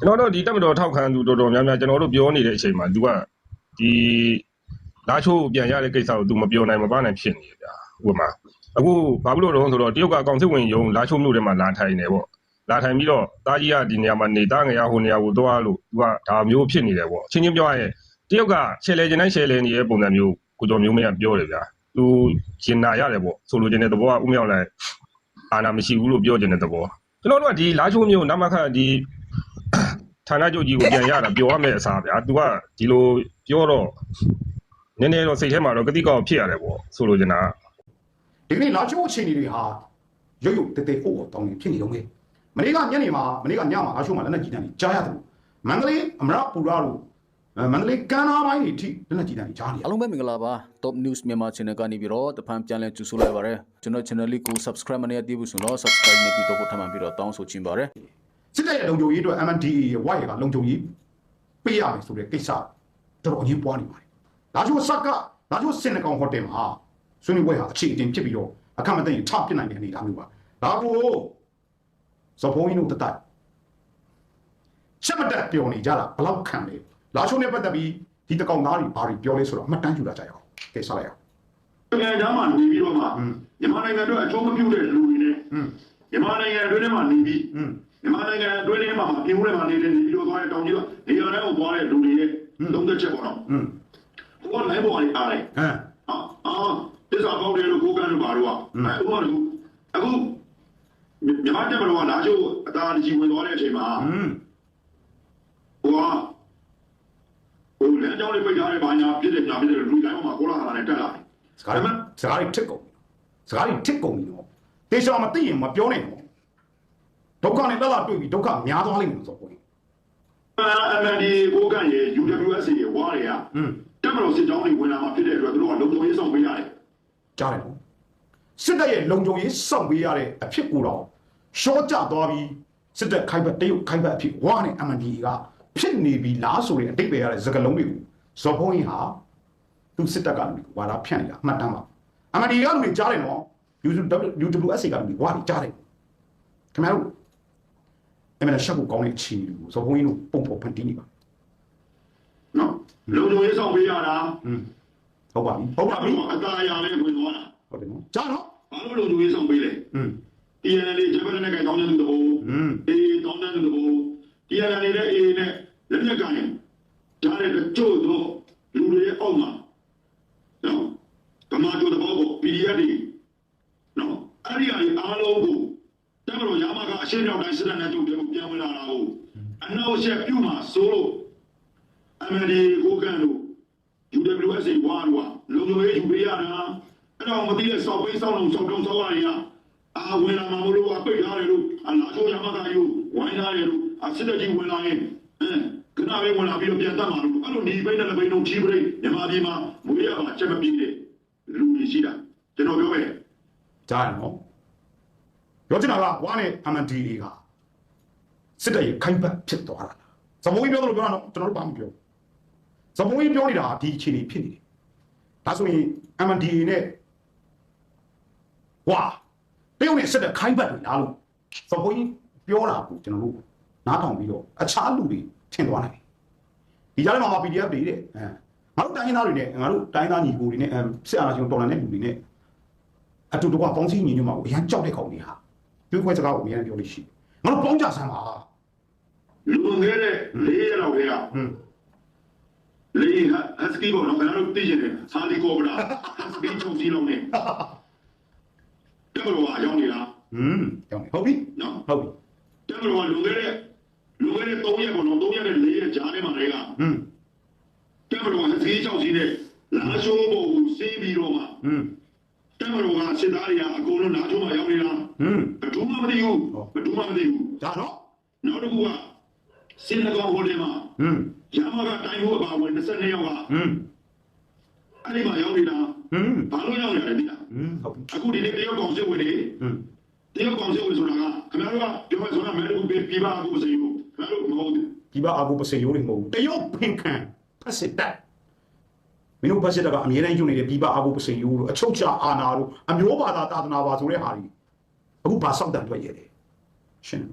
ကျွန်တော်တို့ဒီတက်မတော်ထောက်ခံသူတော်တော်များများကျွန်တော်တို့ပြောနေတဲ့အချိန်မှာသူကဒီလာချိုးပြန်ရတဲ့ကိစ္စကိုသူမပြောနိုင်မပါနိုင်ဖြစ်နေတယ်ဗျာဟိုမှာအခုဘာဖြစ်လို့တော့ဆိုတော့တရုတ်ကအကောင်စစ်ဝင်ယုံလာချိုးမျိုးထဲမှာလာထိုင်နေပေါ့လာထိုင်ပြီးတော့တာကြီးကဒီနေရာမှာနေတာငရဟိုနေရာကိုသွားလို့သူကဒါမျိုးဖြစ်နေတယ်ပေါ့ချင်းချင်းပြောရရင်တရုတ်ကရှယ်လေကျင်တိုင်းရှယ်လေနေတဲ့ပုံစံမျိုးကိုကျော်မျိုးမရပြောတယ်ဗျာသူကျင်နာရတယ်ပေါ့ဆိုလိုချင်တဲ့သဘောကဥမြောက်လိုက်အာနာမရှိဘူးလို့ပြောချင်တဲ့သဘောကျွန်တော်တို့ကဒီလာချိုးမျိုးနမခဒီ ဌာနချုပ်ကြီးကိုပြန်ရတာပြောရမယ့်အစားဗျာ။ तू ကဒီလိုပြောတော့နည်းနည်းတော့စိတ်ထဲမှာတော့ကတိကောက်ဖြစ်ရတယ်ပေါ့ဆိုလိုချင်တာကဒီကနေ့လာချိုးအခြေအနေတွေဟာရုပ်ရုပ်တဲတဲအိုးတောင်းနေဖြစ်နေတော့လေမနေ့ကညနေမှာမနေ့ကညမှာလာချိုးမှာလက်နက်ကြီးတန်းကြီးကြားရတယ်မန္တလေးအမရပူရာလို့အဲမန္တလေးကမ်းနားပိုင်းတွေထိလက်နက်ကြီးတန်းကြီးကြားနေရအားလုံးပဲမင်္ဂလာပါ Top News မြန်မာ Channel ကနေပြီးတော့တဖန်ပြန်လည်ကြိုဆိုလိုက်ပါရစေကျွန်တော် channel လေးကို subscribe မနေရသေးဘူးဆိုတော့ subscribe နေပြီးတော့ထပ်မံပြီးတော့တောင်းဆိုချင်ပါတယ် စစ်တပ်ရဲ့လုံခြုံရေးအတွက် MNDAA ရဲ့ white ကလုံခြုံရေးပေးရမယ်ဆိုတဲ့ကိစ္စတော်တော်အငြင်းပွားနေပါတယ်။ဒါကြောင့်စက်ကဒါကြောင့်စင်နကောင်ဟိုတယ်မှာဆွေးနွေးပွဲဟာအခြေအတင်ဖြစ်ပြီးတော့အခမသိရင်ထပစ်နိုင်တဲ့အနေအထားမျိုးပါ။ဒါကိုစပုံးကြီးတို့တတ်ချက်မတက်ပြောနေကြတာဘလောက်ခံလဲ။လာချိုးနဲ့ပတ်သက်ပြီးဒီတကောင်သားတွေဘာတွေပြောလဲဆိုတော့အမှတ်တမ်းယူလာကြရအောင်။ကဲဆက်လိုက်အောင်။ငွေကြေးမှာနေပြီးတော့မှမြန်မာနိုင်ငံအတွက်အကျိုးမပြုတဲ့လူတွေနဲ့ မြန်မာနိုင်ငံအတွင်းထဲမှာနေပြီးမြန်မာနိုင်ငံအတွင်းထဲမှာပြင်ဦးထဲမှာနေတဲ့ဒီလိုသွားတဲ့တောင်ကြီးတော့နေရာတိုင်းကိုသွားတဲ့လူတွေရဲ့သုံးသက်ချက်ပေါ့နော်ဟိုကလိုင်းပေါ်ကနေအားတယ်ဟမ်အာတစ္ဆာပေါက်တယ်လို့ကိုကန်းတို့ပါတော့အဲဥပမာတို့အခုမြန်မာတက်မတော်ကလာချိုးအသာတကြီးဝင်သွားတဲ့အချိန်မှာဟိုကဟိုလမ်းကြောင်းလေးပိတ်ထားတဲ့ဘာညာပြစ်တယ်ညာပြစ်တယ်လူတိုင်းမှာကိုလာလာနဲ့တက်လာတယ်စကားတွေစကားတွေထစ်ကုန်စကားတွေထစ်ကုန်ပြီနော် တေချာမသိရင်မပြောနဲ့နော်ဒုက္ခနဲ့တက်လာတွေ့ပြီဒုက္ခများသွားလိမ့်မယ်ဆိုတော့ MND ကိုကန်ရဲ့ UWSA ရဲ့ဝါတွေကอืมတက်မတော်စစ်ကြောင်းတွေဝင်လာမှဖြစ်တဲ့အတွက်သူတို့ကလုံခြုံရေးဆောင်ပေးရတယ်ကြားတယ်နော်စစ်တပ်ရဲ့လုံခြုံရေးစောင့်ပေးရတဲ့အဖြစ်ကိုတော့ရှော့ကြသွားပြီးစစ်တပ်ခိုင်ဘတ်တရုတ်ခိုင်ဘတ်အဖြစ်ဝါနဲ့ MND ကဖြစ်နေပြီလားဆိုတဲ့အတိတ်ပဲရတဲ့စကလုံးတွေကိုဇော်ဖုံးကြီးဟာသူစစ်တပ်ကလူဝါဒဖြန့်နေတာအမှတ်တမ်းပါ MND ကလူတွေကြားတယ်နော် UWSA ကလူတွေဝါတွေကြားတယ်ခင်ဗျားတို့အမှန်ရှက်ကိုကောင်းတဲ့အခြေအနေကိုဇော်ဖုံးကြီးတို့ပုံပေါ်ဖန်တီးနေပါ နော်လုံခြုံရေးဆောင်ပေးရတာ อืมဟုတ်ပါပြီဟုတ်ပါပြီ အသာရလေးဝင်သွားတာ ဟုတ်တယ်နော်ကြားနော် ဘာလို့လုံခြုံရေးဆောင်ပေးလဲ อืม TNL ဂျပန်နဲ့ကတောင်းတဲ့သူတဘော อืม အေးတောင်းတဲ့သူတဘော TNL နဲ့အေးနဲ့လက်မြက်ကရင်ကြားတဲ့ကြို့တော့လူတွေရဲ့အောက်မှာနော်ကမာကြို့တဘောကို PDF တွေနော် အဲ့ဒီအရာအားလုံးကိုတမတော်ရမကအရှင်းရောက်တိုင်းစစ်တပ်နဲ့ကြုံတယ်ကိုပြန်ဝင်လာတာကိုအနောက်ဆက်ပြုမှာစိုးလို့ MND ကိုကန်လို့ UWSA ဝါတော့လုံခြုံရေးယူပေးရတာအဲ့တော့မသိတဲ့စောက်ပေးစောက်လုံးစောက်တုံးစောက်ရရင်အာဝင်လာမှာမလို့အပိတ်ထားတယ်လို့အလားချိုးရမကယူဝိုင်းထားတယ်လို့အစစ်တပ်ကြီးဝင်လာရင်အဲခဏပဲဝင်လာပြီးတော့ပြန်တတ်မှာလို့အဲ့လိုဒီဘိန်းနဲ့လည်းဘိန်းလုံးချီးပရိမြန်မာပြည်မှာမွေးရမှာချက်မပြီးတဲ့လူတွေရှိတာကျွန်တော်ပြောမယ် ကြားရနော်ပြောချင်တာကဝါနဲ့ MNDA ကစစ်တပ်ရဲ့ခိုင်ဘတ်ဖြစ်သွားတာလားဇမုံကြီးပြောသလိုပြောတာနော်ကျွန်တော်တို့ဘာမှမပြောဇမုံကြီးပြောနေတာဒီအခြေအနေဖြစ်နေတယ်ဒါဆိုရင် MNDA နဲ့ဝါတရုတ်နဲ့စစ်တပ်ခိုင်ဘတ်တွေလားလို့ဇမုံကြီးပြောတာကိုကျွန်တော်တို့နားထောင်ပြီးတော့အခြားလူတွေထင်သွားနိုင်တယ်ဒီကြားထဲမှာ PDF တွေတဲ့အဲငါတို့တိုင်းရင်းသားတွေနဲ့ငါတို့တိုင်းရင်းသားညီကိုတွေနဲ့အဲစစ်အာဏာရှင်တော်လှန်တဲ့လူတွေနဲ့ အတူတကွပေါင်းစည်းညီညွတ်မှာကိုအရန်ကြောက်တဲ့ကောင်တွေဟာပြောခွဲစကားကိုအရန်ပြောလို့ရှိတယ်ငါတို့ပေါင်းကြဆန်းပါလူငယ်တဲ့လေးရလောက်တွေကဟွန်းလေးဟတ်စကီဘောနော်ကျွန်တော်တို့သိရတယ်စာလီကိုဗလာဟတ်စကီချုံစီလုံးနဲ့တက်မလို့အရောက်နေလားဟွန်းကြောက်နေဟုတ်ပြီနော်ဟုတ်ပြီတက်မလို့ကလူငယ်တဲ့လူငယ်တဲ့3ရက်ပေါ့နော်3ရက်နဲ့4ရက်ကြားထဲမှာတွေကဟွန်းတက်မလို့ကဈေးချောက်စီးတဲ့လာရှိုးဖို့ကိုစီးပြီးတော့မှဟွန်း တက်မလို့ကစစ်သားတွေကအကုန်လုံးလာချိုးမှရောက်နေတာဟွန်းဘယ်သူမှမသိဘူးဘယ်သူမှမသိဘူးဒါတော့နောက်တစ်ခုကစင်နကောင်ဟိုတယ်မှာဟွန်းရမကတိုင်းဖို့အပါဝင်22ယောက်ကဟွန်းအဲ့ဒီမှာရောက်နေတာဟွန်းဘာလို့ရောက်နေလဲသိလားဟွန်းဟုတ်ပြီအခုဒီနေ့တရုတ်ကောင်စစ်ဝင်နေဟွန်းတရုတ်ကောင်စစ်ဝင်ဆိုတာကခင်ဗျားတို့ကပြောမယ်ဆိုတာမဲတကူပြပြပါအခုစိတ်ဘူးခင်ဗျားတို့မဟုတ်ဘူးဒီပါအာကိုပစေရိုးတွေမဟုတ်ဘူးတရုတ်ဖင်ခံဖက်စစ်တက် မင်းတို့ဖက်စစ်တက်ကအမြဲတမ်းယူနေတဲ့ဒီပါအာကိုပစေရိုးတို့အချုပ်ချာအာနာတို့အမျိုးဘာသာတာသနာပါဆိုတဲ့ဟာတွေအခုဘာစောက်တန်တွေ့ရတယ်ရှင်းတ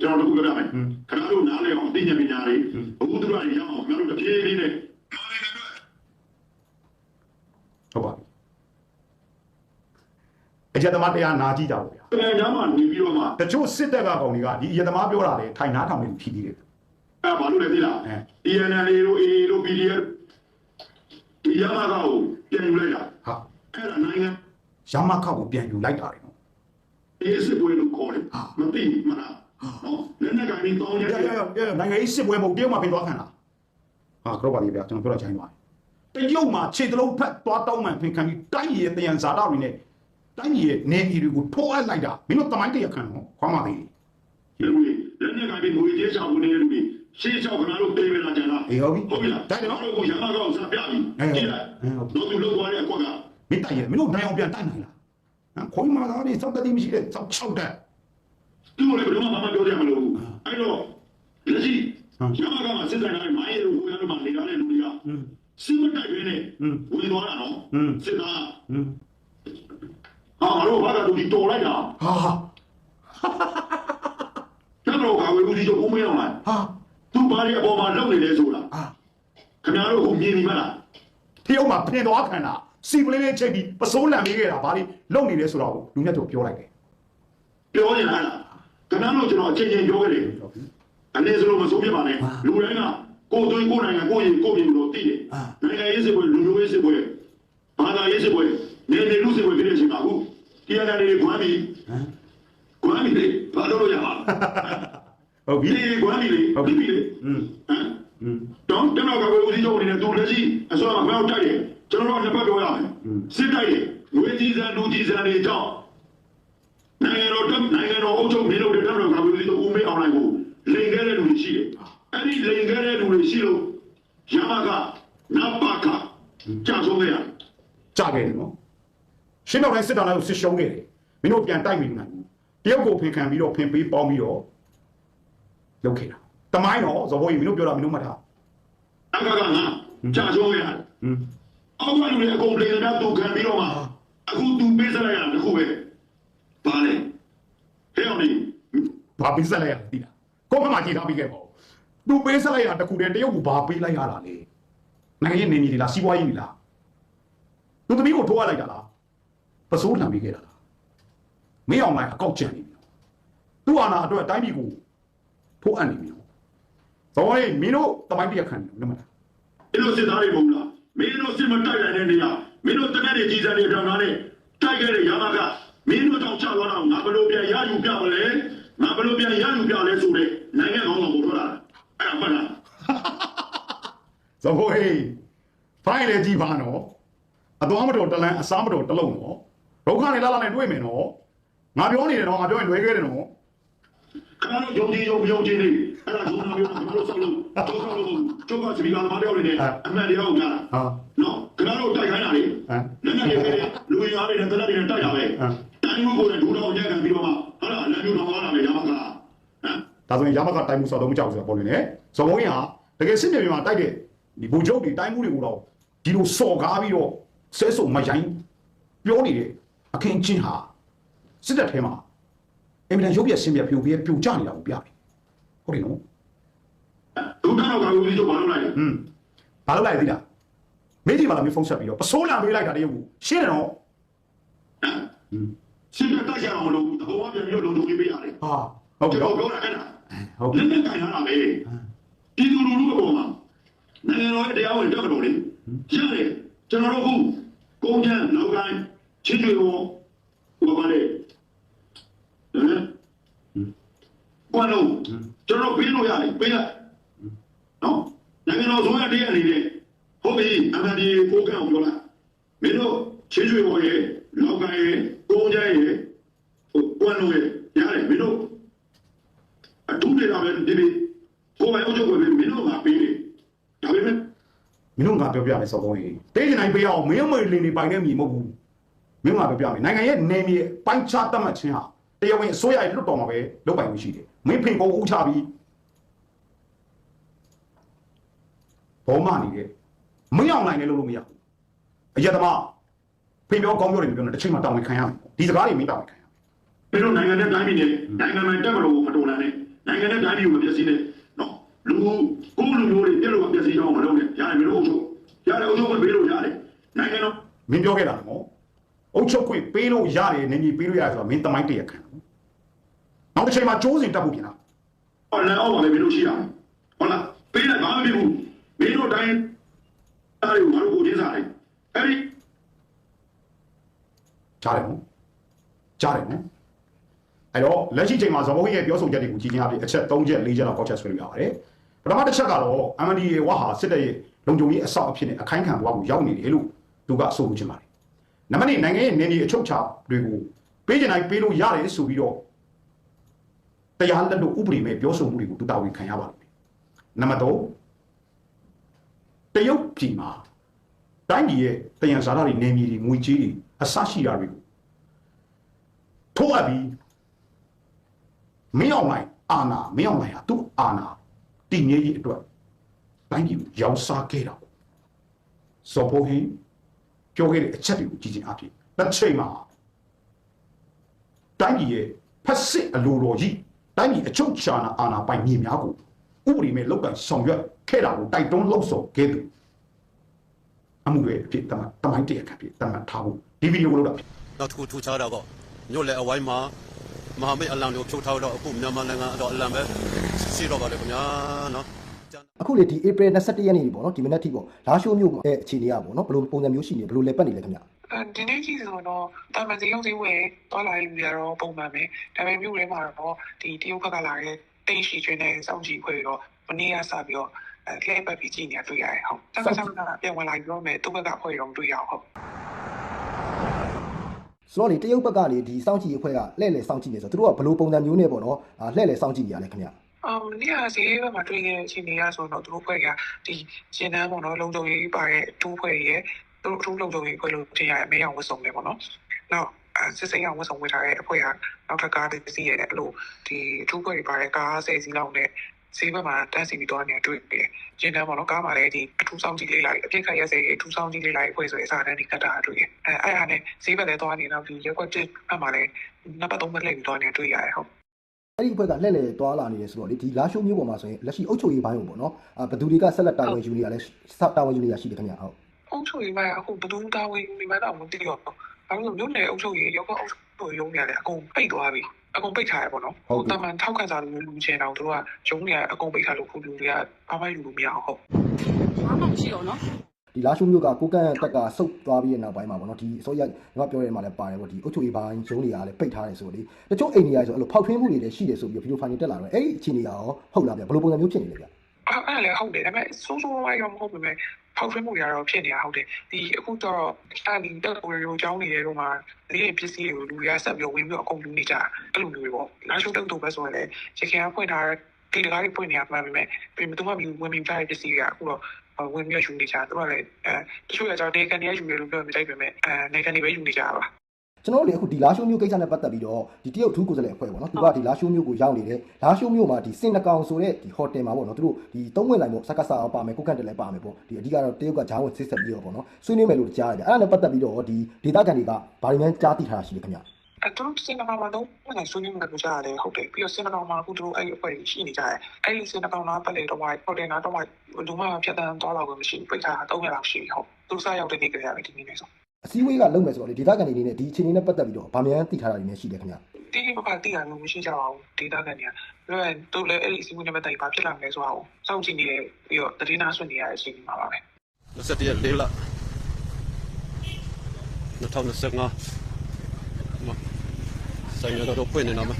ကျွန်တော်တို့ပြောပြမယ်อืมခင်ဗျားတို့နားလည်အောင်သိဉာဏ်ပညာတွေဘုသူတို့ရအောင်ခင်ဗျားတို့တစ်ပြေးလေးနဲ့ဟုတ်ပါပြီအကြက်သမားတရားနာကြည့်ကြပါဗျာပြန်ကြမှာနေပြီးတော့မှတချို့စစ်တပ်ကကောင်တွေကဒီအကြက်သမားပြောတာလေထိုင်နားထောင်နေဖြစ်ပြီးတယ်အဲဘာလို့လဲသိလားအဲ TNL တို့ AA တို့ PDF ဒီ ရမကောပြန်ယူလိုက်တာဟာအဲ့ဒါနိုင်ငံရမခောက်ကိုပြန်ယူလိုက်တာတယ်နော်အေးစစ်ပွဲလို့ခေါ်တယ်မသိမလားနော်လက်နဲ့ကနေတောင်းရရတဲ့ရရနိုင်ငံရေးစစ်ပွဲမဟုတ်တရုတ်မှာပြင်သွားခံတာဟာကတော့ပါပြီဗျာကျွန်တော်ပြောတာချိုင်းသွားတယ်တရုတ်မှာခြေတလုံးဖက်သွားတောင်းမှန်ဖင်ခံပြီးတိုင်းရည်ရဲ့တယံဇာတာတွေနဲ့တိုင်းရည်ရဲ့နေပြည်တွေကိုထိုးအပ်လိုက်တာမင်းတို့တမိုင်းတရားခံတော့ခွားမသေးဘူး လူတွေလက်နဲ့ကနေငွေကြေးချောင်းနေတဲ့လူတွေရှေးချောင်းခဏလို့တေးမလာကြလားအေးဟုတ်ပြီဟုတ်ပြီလားတိုက်တယ်နော်တို့ကိုရမကောစပြပြီကြည့်လိုက်တို့သူလောက်သွားတဲ့အကွက်ကမင်းတိုင်ရမင်းတို့နိုင်အောင်ပြန်တိုက်နိုင်လားဟမ်ခွေးမာသားတွေစောက်တတိမရှိတဲ့စောက်၆တက်သူ့ကိုလည်းဘယ်တော့မှမပြောရမလို့အဲ့တော့လက်ရှိရမကောစစ်တိုင်းတိုင်းမိုင်းရုံကိုရတော့မှနေရတဲ့လူတွေကစစ်မတိုက်ရင်းနဲ့ဝင်သွားတာနော်စစ်သားဟင်းဟာငါတို့ဘာသာသူဒီတော်လိုက်တာဟာ တမလို့ကဝေဘူးဒီတော့ဦးမင်းအောင်လားဟာသူဘာတွေအပေါ်မှာလုပ်နေလဲဆိုတာအာခင်ဗျားတို့ဟိုမြင်နေမလားတရုတ်မှာဖင်သွားခံတာစီပလင်းလေးချိန်ပြီးပစိုးလံပေးခဲ့တာဘာလို့လုံနေလဲဆိုတော့လူမြတ်တို့ပြောလိုက်တယ်ပြောနေတာလားခင်ဗျားတို့ကျွန်တော်အချိန်ချင်းပြောခဲ့တယ်အနေစလို့မဆုံးပြပါနဲ့လူတိုင်းကကိုယ်သွေးကိုယ်နိုင်ငံကိုယ်ရင်ကိုယ်ပြင်လို့သိတယ်နိုင်ငံရေးစစ်ပွဲလူမျိုးရေးစစ်ပွဲဘာသာရေးစစ်ပွဲနေနေလူစစ်ပွဲဖြစ်နေချိန်မှာအခုတရားတယ်တွေခွမ်းပြီးဟမ်ခွမ်းပြီးလေ ဘာလို့လို့ရမှာ ဟုတ်ပြီ ဒီခွမ်းပြီးလေပြီးပြီလေ อืม ဟမ် อืม တော့ကျွန်တော်ကဘယ်ဦးစီးချုပ်အနေနဲ့သူလက်ရှိအစိုးရကဘယ်တော့တိုက်တယ်ကျွန်တော်တို့ကနှစ်ပတ်ပြောရမယ်စစ်တိုက်တယ်ငွေကြီးစံလူကြီးစံတွေကြောင့်နိုင်ငံတော်တက်နိုင်ငံတော်အုပ်ချုပ်နေလို့တဲ့တော်ကဘယ်ဦးစီးချုပ်ဦးမေးအောင်လိုက်ကိုလိန်ခဲ့တဲ့လူတွေရှိတယ်အဲ့ဒီလိန်ခဲ့တဲ့လူတွေရှိလို့ရမကနပါကကြာဆုံးခဲ့ရ ကြခဲ့တယ်နော်ရှင်းတော့တိုင်းစစ်တပ်လိုက်ကိုစစ်ရှုံးခဲ့တယ်မင်းတို့ပြန်တိုက်မိနိုင်ဘူး တရုတ်ကိုဖင်ခံပြီးတော့ဖင်ပေးပေါင်းပြီးတော့လုပ်ခဲ့တာတမိုင်းတော့ဇော်ဘိုးကြီးမင်းတို့ပြောတာမင်းတို့မှတ်ထားအကကငါကြာဆုံးခဲ့ရอืมအောက်ကလူတွေအကုန်လိန်တဲ့တူခံပြီးတော့မှအခုသူပေးစလိုက်ရတာတခုပဲပါလေဟဲ့အောင်နေဘာပေးဆက်လိုက်ရလဲသိလားကိုယ့်ဘက်မှာကြည်ထားပြီးခဲ့ပေါ့သူပေးဆက်လိုက်ရတခုတည်းတရုတ်ကိုဘာပေးလိုက်ရတာလဲနိုင်ငံရေးနေနေလားစီးပွားရေးလားသူသမီးကိုထိုးရလိုက်တာလားပစိုးလံပေးခဲ့တာလား မင်းအောင်လိုက်အကောက်ကျန်နေပြီသူ့အာဏာအတွက်တိုင်းပြည်ကိုထိုးအပ်နေပြီဇော်ဘိုးကြီးမင်းတို့တမိုင်းတရားခံတယ်လို့မှတ်ထားမင်းတို့စစ်သားတွေမဟုတ်လားမင်းတို့စစ်မတိုက်နိုင်တဲ့နေရာမင်းတို့တနက်တွေကြီးစံတွေပြောင်းလာတဲ့တိုက်ခဲ့တဲ့ရမကမင်းတို့တောင်ချသွားတော့ငါဘလို့ပြန်ရယူပြမလဲငါဘလို့ပြန်ရယူပြလဲဆိုတဲ့နိုင်ငံကောင်းဆောင်ကိုထွက်လာအဲ့ဒါမှတ်လားဇော်ဘိုးကြီးဖိုင်လေကြည့်ပါနော်အတော်မတော်တလန်းအစားမတော်တလုံးနော်ဒုက္ခနဲ့လာလာနဲ့တွေ့မယ်နော် ငါပြောနေတယ်နော်ငါပြောရင်လွဲခဲ့တယ်နော်ခဏတော့ယုံကြည်ယုံယုံကြည်နေအဲ့ဒါဂျုံနာမျိုးငါတို့ဆောက်လို့တော့ဆောက်လို့ကျုပ်ကစီဗီလာသမားတယောက်နေတယ်အမှန်တရားကိုကြားတာဟာနော်ခဏတော့တိုက်ခိုင်းတာလေဟမ်လက်နဲ့တွေလူရင်းအားတွေနဲ့တလက်တွေနဲ့တိုက်ရပဲဟမ်တိုင်းမှုကိုလည်းဒူတော်ကြက်ခံပြီးတော့မှဟာလားလက်မျိုးတော်သွားတာပဲရမကလားဟမ်ဒါဆိုရင်ရမကတိုင်းမှုစော်တော့မကြောက်ဘူးဆိုတော့ပေါ်နေတယ်ဇော်ဘုံကြီးဟာတကယ်စစ်မြေပြင်မှာတိုက်တဲ့ဒီဘူဂျုတ်တွေတိုင်းမှုတွေကိုတော့ဒီလိုစော်ကားပြီးတော့ဆဲဆုံမရိုင်းပြောနေတဲ့အခင်းချင်းဟာ စစ်တပ်ထဲမှာအင်မတန်ရုပ်ပြက်ဆင်းပြက်ဖြိုပြဲပြိုကျနေတာကိုပြတယ်ဟုတ်တယ်နော်ဒုတော်ကဦးလေးတို့ဘာလုပ်လိုက်လဲอืมဘာလုပ်လိုက်လဲသိလားမေးကြည့်ပါလားမြေဖုန်းဆက်ပြီးတော့ပစိုးလာပေးလိုက်တာတည်းကိုရှင်းတယ်နော်စစ်တပ်တိုက်ရအောင်မလုပ်ဘူးတဘောပြန်ပြီးတော့လုံလုံလေးပေးရတယ်ဟာဟုတ်ပြီကျွန်တော့တော်ပြောတာအဲ့ဒါဟုတ်ပြီလက်နဲ့ကင်ရတာပဲဒီလူလူလူအပေါ်မှာနိုင်ငံတော်ရဲ့တရားဝင်တက်မတော်လေရတယ်ကျွန်တော်တို့ခုကုန်းချမ်းနောက်ကိုင်းချင်းတွေရောဟိုပါလေဟမ် ကွာလို့ကျွန်တော်ပေးလို့ရတယ်ပေးလိုက်နော်နိုင်ငံတော်ဆိုရတဲ့အနေနဲ့ဟုတ်ပြီအမှန်ဒီကိုကံပြောလိုက်မင်းတို့ချင်းတွေရောရဲ့နောက်ကိုင်းရဲ့ကုန်းချမ်းရဲ့ဟိုကွာလို့ရဲ့ရတယ်မင်းတို့အထူးနေတာပဲဒီဒီကိုယ်ပိုင်အုပ်ချုပ်ကိုမင်းတို့ကပေးတယ်ဒါပေမဲ့မင်းတို့ငါပြောပြမယ်စော်ဘုံကြီးတေးချင်တိုင်းပေးအောင်မင်းမလင်းနေပိုင်တဲ့မြေမဟုတ်ဘူးမင်းငါပြောပြမယ်နိုင်ငံရဲ့နေမြေပိုင်းခြားတတ်မှတ်ခြင်းဟာတရားဝင်အစိုးရရဲ့လွတ်တော်မှာပဲလုပ်ပိုင်မှုရှိတယ် မင်းဖင်ကုန်ဦးချပြီးဘောမနေတဲ့မင်းအောင်နိုင်လည်းလုပ်လို့မရဘူးအယက်သမားဖင်ပြောကောင်းပြောတယ်ပြောနေတစ်ချိန်မှာတောင်းဝင်ခံရမယ်ဒီစကားတွေမင်းတောင်းဝင်ခံရမယ်ဘယ်လိုနိုင်ငံနဲ့တိုင်းပြည်နဲ့နိုင်ငံမှာတက်မလို့မတော်လာနဲ့နနိုင်ငံနဲ့တိုင်းပြည်ကိုမပြည့်စည်နဲ့နော်လူကိုလူမျိုးတွေပြည့်လို့မပြည့်စည်အောင်မလုပ်နဲ့ရတယ်မင်းတို့အုပ်ချုပ်ရတယ်အုပ်ချုပ်ကိုပေးလို့ရတယ်နိုင်ငံတော်မင်းပြောခဲ့တာနော်အုတ်ချုပ်ခွေပေးလို့ရတယ်နေကြီးပေးလို့ရတယ်ဆိုတာမင်းတမိုင်းတရခံ နော်နောက်တစ်ချိန်မှာကျိုးစင်တက်ဖို့ပြင်လားဟောလန်အောင်ပါလေမင်းတို့ရှိရမယ်ဟုတ်လားပေးလိုက်ဘာမှမဖြစ်ဘူးမင်းတို့တိုင်းအားတွေကိုငါတို့ကိုချင်းစားတယ်အဲ့ဒီကြားတယ်နော်ကြားတယ်နော်အဲ့တော့လက်ရှိချိန်မှာဇော်ဘုန်းကြီးရဲ့ပြောဆိုချက်တွေကိုကြည့်ချင်းအပြင်အချက်၃ချက်၄ချက်လောက်ကောက်ချက်ဆွေးနွေးရပါတယ်ပထမတစ်ချက်ကတော့ MNDA ဝါဟာစစ်တပ်ရဲ့လုံခြုံရေးအဆောက်အဖြစ်နဲ့အခိုင်ခံဘဝကိုရောက်နေတယ်လို့သူကအဆိုလိုချင်ပါတယ်နံပါတ်2နိုင်ငံရဲ့နေပြည်အချုပ်ချတွေကိုပေးချင်တိုင်းပေးလို့ရတယ်ဆိုပြီးတော့ တရားလက်လို့ဥပဒေမဲ့ပြောဆိုမှုတွေကိုသူတာဝန်ခံရပါလိမ့်မယ်နံပါတ်3တရုတ်ပြည်မှာတိုင်းပြည်ရဲ့တယံဇာတာတွေနေမြေတွေငွေကြေးတွေအဆရှိတာတွေကိုထိုးအပ်ပြီးမင်းအောင်လိုက်အာနာမင်းအောင်လိုက်ဟာသူ့အာနာတည်ငြိမ်ရေးအတွက်တိုင်းပြည်ကိုရောင်းစားခဲ့တာပေါ့ဇော်ဖိုဟင်းပြောခဲ့တဲ့အချက်တွေကိုကြည့်ချင်းအဖြစ်တစ်ချိန်မှာတိုင်းပြည်ရဲ့ဖက်စစ်အလိုတော်ကြီး တိုင်းပြည်အချုပ်ချာနာအာနာပိုင်မြေများကိုဥပဒေမဲ့လောက်ကန်ဆောင်ရွက်ခဲ့တာကိုတိုက်တွန်းလှုပ်ဆော်ခဲ့သူအမှုတွေအဖြစ်တမန်တမိုင်းတရခံဖြစ်တမန်ထားဖို့ဒီဗီဒီယိုကိုလုပ်တာဖြစ်နောက်တစ်ခုထူးခြားတာကညို့လေအဝိုင်းမှာမဟာမိတ်အလံကိုဖြုတ်ထားတော့အခုမြန်မာနိုင်ငံတော့အလံပဲရှိတော့ပါလေခင်ဗျာနော် အခုလေဒီ April 21ရက်နေ့ပေါ့နော်ဒီမနက်ထိပေါ့လာရှိုးမြို့ရဲ့အခြေအနေကပေါ့နော်ဘယ်လိုပုံစံမျိုးရှိနေဘယ်လိုလဲပတ်နေလဲခင်ဗျအဲဒီနေ့ကြီးဆိုတော့တာမန်စီရုံးစီဝယ်သွားလာလူတွေကတော့ပုံမှန်ပဲဒါပေမဲ့မြို့ထဲမှာတော့ဒီတရုတ်ဘက်ကလာတဲ့တိတ်ရှိကျွင်းတဲ့စောင့်ကြည့်ခွေတော့မနေ့ကစပြီးတော့အဲကလေးပတ်ပြီးကြည့်နေတာတွေ့ရတယ်ဟုတ်တက်ကဆောင်ကပြန်ဝင်လာပြီးတော့မယ်သူ့ဘက်ကခွေတော့မတွေ့ရအောင်ဟုတ်ဆိုတော့လေတရုတ်ဘက်ကနေဒီစောင့်ကြည့်ရေးအဖွဲ့ကလှည့်လည်စောင့်ကြည့်နေဆိုတော့သူတို့ကဘယ်လိုပုံစံမျိုးနဲ့ပေါ့နော်အာလှည့်လည်စောင့်ကြည့်နေရလဲခင်ဗျ အမ်ဒီဟာစီဘက်မှာတွေ့ခဲ့တဲ့အချိန်တွေကဆိုတော့သူတို့ဖွဲ့ကဒီရှင်းတန်းပေါ့နော်လုံခြုံရေးပါတဲ့တူးဖွဲ့ရဲ့သူတို့အထူးလုံခြုံရေးဖွဲ့လို့ထင်ရမယ်အောင်ဝတ်စုံတယ်ပေါ့နော်နောက်အဲစစ်စိမ်းအောင်ဝတ်စုံဝတ်ထားတဲ့အဖွဲ့ကနောက်ထပ်ကားတစ်စီးရဲ့အဲ့လိုဒီအထူးဖွဲ့တွေပါတဲ့ကားဆယ်စီးလောက်နဲ့ဈေးဘက်မှာတန်းစီပြီးတော့နေတွေ့တယ်။ကျင်းတန်းပေါ့နော်ကားမှာလည်းဒီအထူးဆောင်ကြည့်လေးလိုက်အပြစ်ခတ်ရက်စဲအထူးဆောင်ကြည့်လေးလိုက်ဖွဲ့ဆိုတဲ့စာတန်းဒီကတ်တာတွေ့တယ်။အဲအဲ့ဟာနဲ့ဈေးဘက်လည်းသွားနေတော့ဒီရက်ကွက်တစ်ဘက်မှာလည်းနံပါတ်3ဘက်လှည့်ပြီးတော့နေတွေ့ရတယ်ဟုတ် အဲ့ဒီအဖွဲ့ကလှည့်လည်သွားလာနေတယ်ဆိုတော့လေဒီလာရှိုးမြို့ပေါ်မှာဆိုရင်လက်ရှိအုပ်ချုပ်ရေးဘိုင်းကိုပေါ့နော်အာဘယ်သူတွေကဆက်လက်တာဝန်ယူနေရလဲစတာဝန်ယူနေရရှိတယ်ခင်ဗျဟုတ်အုပ်ချုပ်ရေးမှာအခုဘယ်သူတာဝန်ဒီမှာတော့မသိတော့ဘူး။ဘာလို့လဲမြို့နယ်အုပ်ချုပ်ရေးရောကအုပ်ချုပ်ရေးရုံးနေရတယ်အကုန်ပိတ်သွားပြီ။အကုန်ပိတ်ထားရပေါ့နော်။တာမန်ထောက်ခံစာလူလူချင်တော့တို့ကရုံးနေရအကုန်ပိတ်ထားလို့ခုလူတွေကဘာမှယူလို့မရအောင်ဟုတ်ဘာမှမရှိတော့နော် ဒီလာရှိုးမြို့ကကိုကန့်တက်ကဆုတ်သွားပြီးတဲ့နောက်ပိုင်းမှာပေါ့နော်ဒီအစိုးရညီမပြောရဲမှာလည်းပါတယ်ပေါ့ဒီအုပ်ချုပ်ရေးဘိုင်းရုံးတွေကလည်းပိတ်ထားတယ်ဆိုတော့လေတချို့အိမ်တွေကဆိုအဲ့လိုဖောက်ထွင်းမှုတွေလည်းရှိတယ်ဆိုပြီးဗီဒီယိုဖိုင်တွေတက်လာတော့အဲ့ဒီအခြေအနေကရောဟုတ်လားဗျဘယ်လိုပုံစံမျိုးဖြစ်နေလဲဗျ။အဲ့အဲ့လည်းဟုတ်တယ်ဒါပေမဲ့စိုးစိုးဝါးရောမဟုတ်ပေမဲ့ဖောက်ထွင်းမှုတွေကတော့ဖြစ်နေတာဟုတ်တယ်။ဒီအခုတော့အဲ့ဒီတက်ကိုရိုကြောင်းနေရတော့မှဒီပစ္စည်းတွေကိုလူတွေကဆက်ပြီးဝင်ပြီးအကုန်လူနေကြအဲ့လိုမျိုးတွေပေါ့။လာရှုပ်တုတ်တော့ပဲဆိုရင်လည်းရခင်ကဖွင့်ထားတဲ့ဒီတကားတွေဖွင့်နေရမှာပဲပြင်မတော့မှဝင်ပြီးထားတဲ့ပစ္စည်းတွေကအခုတော့ ဝင်ပြီးယူနေကြသူကလည်းအဲတချို့ကကြောင့်နေကန်တွေယူရလို့ပြောနေလိုက်ပေမဲ့အဲနေကန်တွေပဲယူနေကြတာပါကျွန်တော်တို့လေအခုဒီလာရှိုးမျိုးကိစ္စနဲ့ပတ်သက်ပြီးတော့ဒီတရုတ်ထူးကိုယ်စားလှယ်အဖွဲ့ပေါ့နော်သူကဒီလာရှိုးမျိုးကိုရောက်နေတယ်လာရှိုးမျိုးမှာဒီစင်နကောင်ဆိုတဲ့ဒီဟိုတယ်မှာပေါ့နော်သူတို့ဒီသုံးဝင်လိုက်ပေါ့စက္ကဆာပါမယ်ကုတ်ကန်တယ်လည်းပါမယ်ပေါ့ဒီအဓိကတော့တရုတ်ကဂျားဝင်စစ်ဆက်ပြီးတော့ပေါ့နော်ဆွေးနွေးမယ်လို့ကြားရတယ်အဲ့ဒါနဲ့ပတ်သက်ပြီးတော့ဒီဒေတာကန်တွေကဘာတွေမှကြားသိထားတာရှိလဲခင်ဗျ အဲသူတို့စင်နာမှာတော့ဝင်လာဆွေးနွေးမှာလို့ကြားရတယ်ဟုတ်တယ်ပြီးတော့စင်နာမှာအခုတို့အဲ့ဒီအဖွဲ့ကြီးရှိနေကြတယ်အဲ့ဒီစင်နာကောင်နာပတ်လေတော့ဟိုတယ်နာတော့လူမှဖြတ်တန်းသွားတော့မရှိပိတ်ထားတာ3ရက်လောက်ရှိဟုတ်သူစားရောက်တဲ့နေ့ကလေးပဲဒီနေ့နေဆိုအစည်းအဝေးကလုပ်မယ်ဆိုတော့လေဒေတာကန်တွေအနေနဲ့ဒီအခြေအနေနဲ့ပတ်သက်ပြီးတော့ဗာမြန်သိထားတာတွေလည်းရှိတယ်ခင်ဗျဒီနေ့ကတိရလို့မရှိကြပါဘူးဒေတာကနေကပြောရင်တို့လည်းအဲ့ဒီစီးပွားရေးနဲ့ပတ်သက်ပြီးဘာဖြစ်လာမလဲဆိုတာကိုစောင့်ကြည့်နေပြီးတော့တတိနာဆွနေရတဲ့အချိန်ဒီမှာပါပဲ21ရက်လေးလ2025မ ဆိုင်ရတော့ဖွင့်နေတော့မ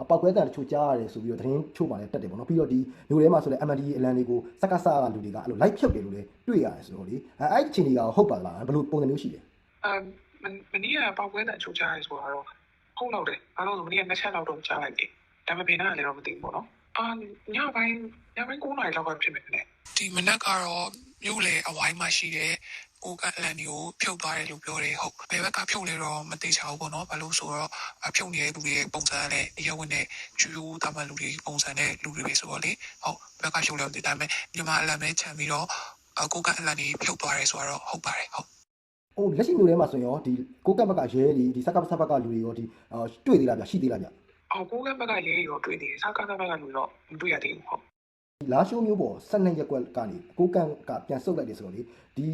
အပောက်ကွဲတန်တချို့ကြားရတယ်ဆိုပြီးတော့သတင်းချို့မှလည်းတက်တယ်ပေါ့နော်ပြီးတော့ဒီမျိုးထဲမှာဆိုလဲ MND အလန်တွေကိုစက္ကဆာကလူတွေကအဲ့လို live ဖြုတ်တယ်လို့လည်းတွေ့ရတယ်ဆိုတော့လေအဲ့အဲ့ဒီအခြေအနေကဟုတ်ပါလားဘယ်လိုပုံစံမျိုးရှိလဲအမ်မနေ့ကပေါက်ကွဲတဲ့အချို့ကြားရဲဆိုတော့ဟုတ်တော့တယ်အားလုံးမနေ့ကနှစ်ချက်လောက်တော့ကြားလိုက်တယ်ဒါပေမဲ့ဘယ်နာလည်းတော့မသိဘူးပေါ့နော်အာညပိုင်းညပိုင်း9နာရီလောက်ကဖြစ်မယ်နဲ့ဒီမနက်ကတော့မြို့လေအဝိုင်းမှာရှိတဲ့ ကိုကအလန်ဒီကိုဖြုတ်သွားတယ်လို့ပြောတယ်ဟုတ်ဘယ်ဘက်ကဖြုတ်လဲတော့မသိချဘူးပေါ့နော်ဘာလို့ဆိုတော့ဖြုတ်နေတဲ့လူတွေပုံစံနဲ့ရဝင်တဲ့ကျူတာမလူတွေပုံစံနဲ့လူတွေပဲဆိုတော့လေဟုတ်ဘက်ကဖြုတ်လို့ဒီတိုင်းပဲမြန်မာအလန်ပဲခြံပြီးတော့ကိုကအလန်ဒီဖြုတ်သွားတယ်ဆိုတော့ဟုတ်ပါတယ်ဟုတ်ဟိုလက်ရှိမျိုးထဲမှာဆိုရင်ရောဒီကိုကတ်ဘက်ကရဲဒီဒီစက္ကဆာဘက်ကလူတွေရောဒီအာတွေ့သေးလားဗျရှိသေးလားဗျအအော်ကိုကဘက်ကရေးရောတွေ့သေးတယ်စားကားဘက်ကလူတော့မတွေ့ရသေးဘူးဟုတ်ဒီ လာရှိုးမျိုးပေါ်12ရက်ကွက်ကနေအကိုကန်ကပြန်ဆုတ်လိုက်တယ်ဆိုတော့လေဒီ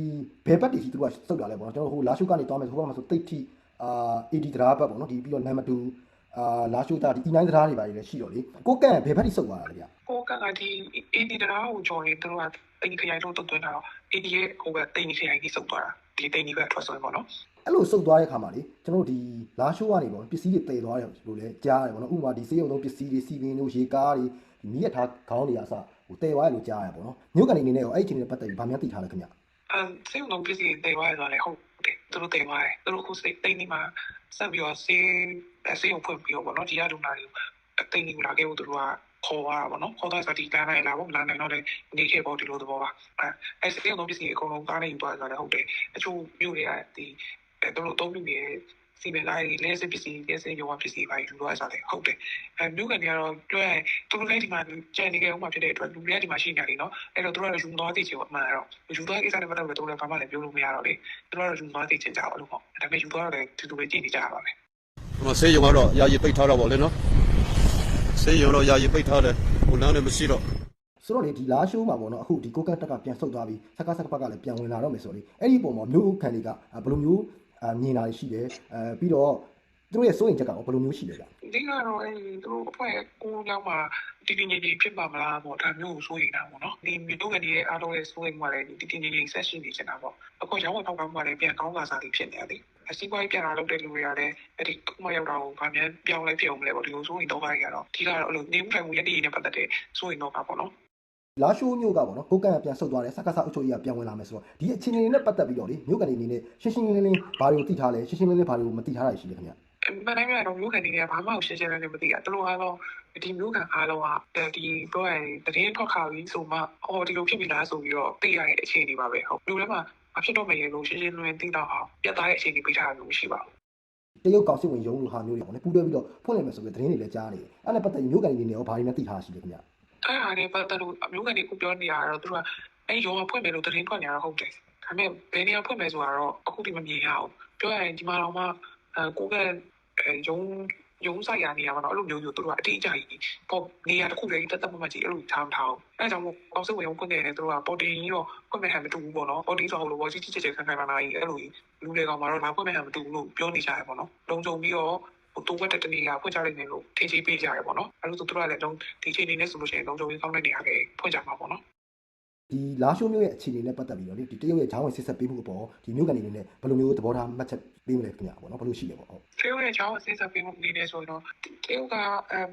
ဘယ်ဘက်တည်းသူကဆုတ်တာလဲပေါ့နော်ကျွန်တော်ဟိုလာရှိုးကနေတောင်းမယ်ဆိုဟိုဘက်မှာဆိုတိတ်ထိအာ AD ဒရာဘက်ပေါ့နော်ဒီပြီးတော့နံပါတ်2အာလာရှိုးတာဒီ E9 ဒရာတွေပါလေရှိတော့လေကိုကန်ဘယ်ဘက်တည်းဆုတ်သွားတာလဲဗျကိုကကဒီအင်းဒီတရာကိုကြော်ရင်တို့ကတိန်ခရိုင်တို့တွတ်တွန်းတာတော့အင်းဒီရဲ့ဟိုကတိန်ခရိုင်ကြီးစုပ်သွားတာဒီတိန်ကြီးကထွက်ဆိုရင်ပေါ့နော်အဲ့လိုစုပ်သွားတဲ့ခါမှာလေကျွန်တော်တို့ဒီလာရှိုးကနေပေါ့ပစ္စည်းတွေတည်သွားတယ်လို့လည်းကြားရတယ်ပေါ့နော်ဥပမာဒီစေးရုံသုံးပစ္စည်းတွေစီပင်တို့ရေကားတွေ ဒီမြက်ထားခေါင်းတွေအစဟိုတည်သွားတယ်လို့ကြားရတယ်ပေါ့နော်မြို့ကန်နေနေနဲ့ရောအဲ့ဒီအချိန်နဲ့ပတ်သက်ပြီးဗာများသိထားလဲခင်ဗျအဲစေုံလုံးပစ္စည်းတွေသွားရတော့လေဟုတ်တယ်သူတို့တင်သွားတယ်သူတို့ခုစိတ်တိန်နေမှာဆက်ပြီးတော့စေးစေးုံဖွင့်ပြီးတော့ပေါ့နော်ဒီရဒုနာတွေတိန်နေလာခဲ့ဖို့သူတို့ကခေါ်သွားတာပေါ့နော်ခေါ်သွားဆိုဒီကန်းနိုင်လာပေါ့လာနိုင်တော့လေနေခဲ့ပေါ့ဒီလိုသဘောပါအဲအဲစေးုံလုံးပစ္စည်းအကုန်လုံးကားနေယူသွားကြတယ်ဟုတ်တယ်အချို့မြို့တွေကဒီအဲသူတို့အသုံးပြုနေတဲ့ စီမံကိန်းလဲစစ်ပစ္စည်းလဲစစ်ရုံပစ္စည်းပါယူသွားကြတယ်ဟုတ်တယ်အဲမြို့ကန်တွေကတော့တွဲသူတို့လည်းဒီမှာကြံနေကြအောင်မှဖြစ်တဲ့အတွက်လူတွေကဒီမှာရှိနေတယ်နော်အဲ့တော့သူတို့ကယူသွားသိချင်ပေါ့အမှန်တော့ယူသွားကိစ္စနဲ့ပတ်သက်ပြီးတော့လည်းဘာမှလည်းပြောလို့မရတော့လေသူတို့ကတော့ယူသွားသိချင်ကြပါလို့ပေါ့ဒါပေမဲ့ယူသွားတော့လည်းသူတို့ပဲကြည့်နေကြတာပါပဲဒီမှာဆေးရုံကတော့ယာယီပိတ်ထားတော့ဗောလေနော်ဆေးရုံတော့ယာယီပိတ်ထားတယ်ဟိုလမ်းလည်းမရှိတော့ဆိုတော့လေဒီလာရှိုးမှာပေါ့နော်အခုဒီကိုကတ်တက်ကပြန်ဆုတ်သွားပြီးစကားစကားဘက်ကလည်းပြန်ဝင်လာတော့မယ်ဆိုတော့လေအဲ့ဒီပုံမှာမြို့ခံတွေကဘယ်လိုမျိုးအ မြင်လာရှိတယ်အဲပြီးတော့သူတို့ရဲ့စိုးရင်ချက်ကဘယ်လိုမျိုးရှိလဲဗျဒီကတော့အဲသူတို့အဖွဲ့ကိုလောက်မှတီတီငယ်ငယ်ဖြစ်ပါမလားပေါ့ဒါမျိုးကိုစိုးရိမ်တာပေါ့နော်ဒီမြို့ကနေအားလုံးရဲ့စိုးရိမ်မှလည်းတီတီငယ်ငယ်ဆက်ရှိနေချင်တာပေါ့အခုရောင်းဝယ်ဖောက်ကားမှလည်းပြန်ကောင်းလာစားပြီးဖြစ်နေတယ်အစီးပွားရေးပြန်လာလုပ်တဲ့လူတွေကလည်းအဲ့ဒီအခုမှရောက်တာကိုဗာမြန်ပြောင်းလဲဖြစ်အောင်မလဲပေါ့ဒီလိုစိုးရိမ်တော့ပါရတော့ဒီကတော့အဲ့လိုနေမှုထိုင်မှုရည်တည်နဲ့ပတ်သက်တဲ့စိုးရိမ်တော့ပါပေါ့နော် လာရှိုးမြို့ကပေါ့နော်ကိုကတ်ကပြန်ဆုတ်သွားတယ်စကားစအုပ်ချုပ်ရေးကပြန်ဝင်လာမယ်ဆိုတော့ဒီအခြေအနေနဲ့ပတ်သက်ပြီးတော့လေမြို့ကန်တွေအနေနဲ့ရှင်းရှင်းလင်းလင်းဘာတွေကိုသိထားလဲရှင်းရှင်းလင်းလင်းဘာတွေကိုမသိထားတာရှိလဲခင်ဗျမနိုင်ရတော့မျိုးခံနေရဘာမှရှင်းရှင်းလင်းလင်းမသိရသူတို့အားလုံးဒီမျိုးခံအားလုံးကဒီပြောရရင်တရင်ထွက်ခါပြီးဆိုမှအော်ဒီလိုဖြစ်ပြီလားဆိုပြီးတော့သိရတဲ့အခြေအနေပါပဲဟုတ်လူထဲမှာအဖြစ်တော့မရလို့ရှင်းရှင်းလင်းလင်းသိတော့အောင်ပြတ်သားတဲ့အခြေအနေပေးထားလို့မရှိပါဘူးတရုတ်ကောင်စစ်ဝင်ရုံးလိုဟာမျိုးတွေပေါ့နော်ပူးတွဲပြီးတော့ဖွင့်လိုက်မယ်ဆိုပြီးသတင်းတွေလည်းကြားနေတယ်အဲ့နဲ့ပတ်သက်ပြီးမြို့ကန်တွေအနေနဲ့ရောဘာတွေနဲ့သိထားတာရှိလဲခင်ဗျ အဲ့ဒါနဲ့ပတ်သက်လို့အမျိုးကနေကိုပြောနေရတော့သူကအဲ့ရောဖွင့်မယ်လို့သတင်းထွက်နေရတော့ဟုတ်တယ်ဒါပေမဲ့ဘယ်နေရာဖွင့်မယ်ဆိုတော့အခုဒီမမြင်ရအောင်ပြောရရင်ဒီမှာတော့မှအဲကိုကရုံရုံးဆိုင်ရနေရမှာတော့အဲ့လိုမျိုးမျိုးသူတို့ကအတိအကျကြီးပေါ့နေရာတစ်ခုလေးတက်တက်မမကြီးအဲ့လိုထားမထားအောင်အဲ့ဒါကြောင့်မို့အောင်စဝင်ရုံးဖွင့်နေတယ်သူတို့ကပေါ်တင်ကြီးတော့ဖွင့်မဲ့ဟန်မတူဘူးပေါ့နော်ပေါ်တင်ဆိုတော့ဘောကြီးကြီးကျယ်ကျယ်ခံခံလာလာကြီးအဲ့လိုကြီးလူတွေကောင်မှာတော့လာဖွင့်မဲ့ဟန်မတူဘူးလို့ပြောနေကြရပေါ့နော်လုံခြုံပြီးတော့ ဟိုတူဝက်တဲ့တနေရာဖွင့်ကြလိုက်နေလို့ထင်ကြီးပေးကြရပေါ့နော်အဲ့လိုဆိုသူတို့ကလည်းလုံးဒီချိန်နေနဲ့ဆိုလို့ရှိရင်လုံခြုံရေးကောင်းတဲ့နေရာတွေဖွင့်ကြမှာပေါ့နော်ဒီလာရှိုးမြို့ရဲ့အခြေအနေနဲ့ပတ်သက်ပြီးတော့လေဒီတရုတ်ရဲ့ဂျောင်းဝင်စစ်ဆက်ပေးမှုအပေါ်ဒီမြို့ကန်တွေအနေနဲ့ဘယ်လိုမျိုးသဘောထားမှတ်ချက်ပေးမလဲခင်ဗျပေါ့နော်ဘယ်လိုရှိလဲပေါ့ဟုတ်တရုတ်ရဲ့ချောင်းအစစ်ဆက်ပေးမှုအနေနဲ့ဆိုတော့တရုတ်ကအမ်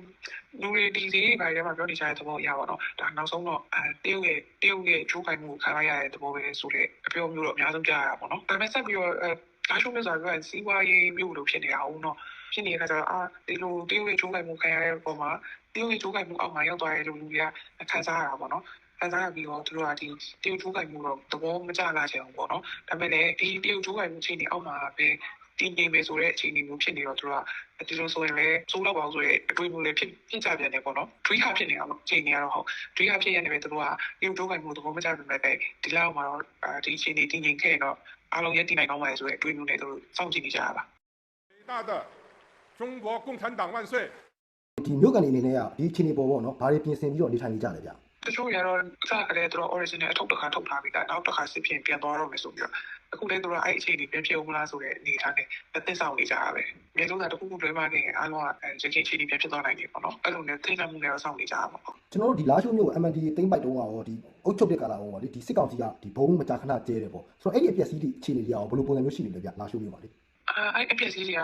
လူတွေဒီစီတွေဘာတွေမှာပြောနေကြတဲ့သဘောအရပါတော့ဒါနောက်ဆုံးတော့အဲတရုတ်ရဲ့တရုတ်ရဲ့ချိုးခိုင်မှုခံရရတဲ့သဘောပဲဆိုတဲ့အပြောမျိုးတော့အများဆုံးကြားရတာပေါ့နော်ဒါပေမဲ့ဆက်ပြီးတော့အဲဒါရှုံးမဲ့ဆိုတော့စီးပွားရေးမျိုးလိုဖြစ်နေတာအောင်တော့ ဖြစ်နေတဲ့အခါကျတော့အာဒီလိုတိရချိုးကိုင်မှုခံရတဲ့ပုံမှာတိရချိုးကိုင်မှုအောက်မှာရောက်သွားတဲ့လူတွေကခံစားရတာပေါ့နော်ခံစားရပြီးတော့သူတို့ကဒီတိရချိုးကိုင်မှုတော့သဘောမကျလာကြအောင်ပေါ့နော်ဒါပေမဲ့လည်းဒီတိရချိုးကိုင်မှုချိန်နေအောက်မှာပဲတည်ငြိမ်မယ်ဆိုတဲ့အခြေအနေမျိုးဖြစ်နေတော့သူတို့ကဒီလိုဆိုရင်လည်းစိုးလောက်ပါအောင်ဆိုရဲအတွေးမျိုးလည်းဖြစ်ဖြစ်ကြပြန်တယ်ပေါ့နော်တွေးဟဖြစ်နေတာပေါ့အခြေအနေကတော့ဟုတ်တွေးဟဖြစ်ရနေပဲသူတို့ကဒီလိုတော့ကမျိုးသဘောမကျပြန်ပဲဒီလောက်မှာတော့ဒီအခြေအနေတည်ငြိမ်ခဲ့တော့အားလုံးရည်တည်နိုင်ကောင်းပါလေဆိုရဲအတွေးမျိုးလည်းသူတို့စောင့်ကြည့်နေကြတာပါဒေတာ 中国共产党万岁！ ဒီမြို့ကန်တွေအနေနဲ့ကဒီအခြေအနေပေါ်ပေါ့နော်ဘာတွေပြင်ဆင်ပြီးတော့နေထိုင်နေကြလဲဗျ တချို့ရတော့စကလည်းသူတို့ original အထုတ်တစ်ခါထုတ်ထားပြီးသားနောက်တစ်ခါစစ်ပြင်ပြန်သွားတော့မယ်ဆိုပြီးတော့အခုလည်းသူတို့အဲ့အခြေအနေပြန်ဖြစ်အောင်မလားဆိုတဲ့အနေအထားနဲ့အသက်ဆောင်နေကြတာပဲမြေလုံးကတခုခုလွဲမှနေအားလုံးကရခိုင်အခြေအနေပြန်ဖြစ်သွားနိုင်တယ်ပေါ့နော်အဲ့လိုနဲ့သိနေမှုနဲ့တော့စောင့်နေကြတာပေါ့ ကျွန်တော်တို့ဒီလာရှိုးမြို့ကို MND တိမ့်ပိုက်တုံးကရောဒီအုတ်ချုပ်တဲ့ကာလာဘောပေါ့လေဒီစစ်ကောင်စီကဒီဘုံမကြာခဏကျဲတယ်ပေါ့ဆိုတော့အဲ့ဒီအပျက်စီးတွေအခြေအနေတွေရောဘယ်လိုပုံစံမျိုးရှိနေလဲဗျလာရှိုးမြို့ပါလေ အာအဲ့အပျက်စီးတွေက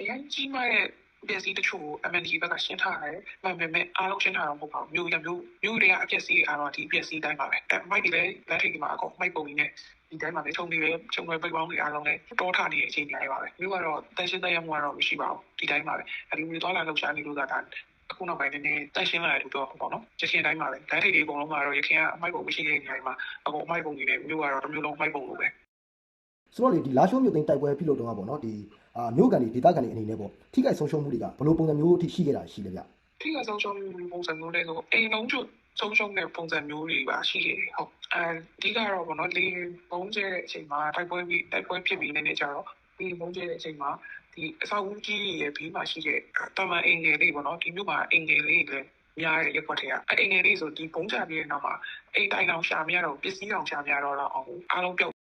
အရင်ကြီးမားတဲ့ပျက်စီးတချို့ကို MND ဘက်ကရှင်းထားတယ်။ဒါပေမဲ့အားလုံးရှင်းထားတော့မဟုတ်ပါဘူး။မျိုးရမျိုးမျိုးတွေကအပျက်စီးတွေအားလုံးဒီပျက်စီးတိုင်းပါပဲ။အဲမိုက်တွေလည်းလက်ထိပ်တွေမှာအကုန်မိုက်ပုံကြီးနဲ့ဒီတိုင်းမှာပဲထုံနေပဲချုံွယ်ပိတ်ပေါင်းတွေအားလုံးလည်းတောထားနေတဲ့အချိန်တွေပါပဲ။မျိုးကတော့တန်ရှင်းတရမှုကတော့မရှိပါဘူး။ဒီတိုင်းပါပဲ။အဲဒီမျိုးသွားလာလှုပ်ရှားနေလို့ကဒါအခုနောက်ပိုင်းနည်းနည်းတန်ရှင်းလာတယ်လို့ပြောပေါ့နော်။ချက်ချင်းတိုင်းပါပဲ။လက်ထိပ်တွေအကုန်လုံးကတော့ရခင်ကအမိုက်ပုံမရှိတဲ့နေရာတွေမှာအကုန်အမိုက်ပုံတွေနဲ့မျိုးကတော့တစ်မျိုးလုံးမိုက်ပုံလိုပဲ။ဆိုတော့လေဒီလာရှိုးမြို့သိမ်းတိုက်ပွဲပြုလုပ်တော့ပေါ့နော်ဒီ အာမြို့ကန်တွေဒေသကန်တွေအနေနဲ့ပေါ့ထိခိုက်ဆုံးရှုံးမှုတွေကဘယ်လိုပုံစံမျိုးအထိရှိခဲ့တာရှိလဲဗျထိကဆုံးရှုံးပုံစံမျိုးလေးဆိုအိမ်လုံးချုပ်ဆုံးရှုံးတဲ့ပုံစံမျိုးတွေပါရှိတယ်ဟုတ်အဲဒီကတော့ဗောနော်လေပုံကျဲတဲ့အချိန်မှာတိုက်ပွဲပြီးတိုက်ပွဲဖြစ်ပြီးနေနေကြတော့ဒီပုံကျဲတဲ့အချိန်မှာဒီအဆောက်အဦကြီးရဲ့ဘေးမှာရှိတဲ့တာမန်အင်ငယ်လေးပေါ့နော်ဒီမြို့မှာအင်ငယ်လေးတွေလည်းများတဲ့ရက်ွက်တွေကအဲ့အင်ငယ်လေးဆိုဒီပုံချပြီးတဲ့နောက်မှာအိမ်တိုင်အောင်ရှာမရတော့ပစ္စည်းအောင်ရှာမရတော့တော့အောင်အားလုံးပြောက်